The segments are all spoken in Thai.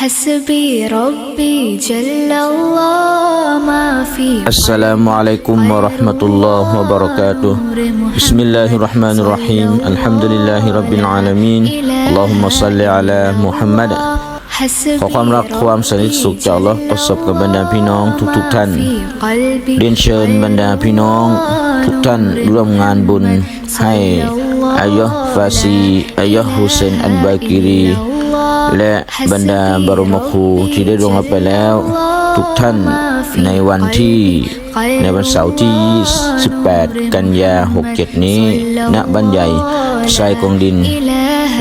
حسبي ربي جل الله ما في السلام عليكم ورحمة الله وبركاته بسم الله الرحمن الرحيم الحمد لله رب العالمين اللهم صل على محمد ขอความรักความสนิทสุขจากอัลลอฮ์ประสบกับบรรดาพี่น้องทุกๆท่าน เรียนเชิญบรรดาพี่น้องทุกท่านร่วมงานบุญให้ อายะห์ฟาซีอายะห์ฮุเซนอันบากิรีและบรรดาบรมครูที่ได้ลวงรับไปแล้ว ทุกท่านในวันที่ในวันเสาร์ที่28กันยา 67 นี้ ณ บ้านใหญ่ทรายกองดิน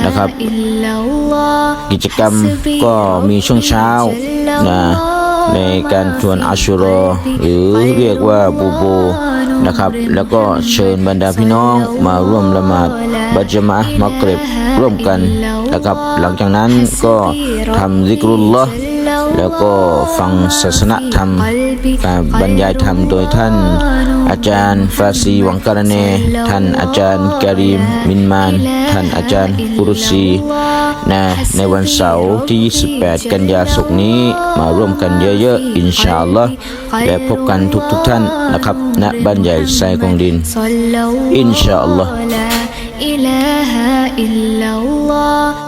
นะครับ กิจกรรมก็มีช่วงเช้านะ ในการชวนอาชุรอหรือเรียกว่าบูโบนะครับ แล้วก็เชิญบรรดาพี่น้องมาร่วมละหมาดบัจมะมักร็บร่วมกันนะครับ หลังจากนั้นก็ทำซิกรุลลอฮ์ แล้วก็ฟังศาสนธรรม การบรรยายธรรมโดยท่าน อาจารย์ฟาซีหวังการเน ท่านอาจารย์การีมมินมาน ท่านอาจารย์กุรุซีนะในวันเสาร์ที่ 28 กันยายนศกนี้ มาร่วมกันเยอะๆ อินชาอัลลอฮ์และพบกันทุกๆท่านนะครับ ณบ้านใหญ่ไซกองดิน إن شاء الله لا إله إلا الله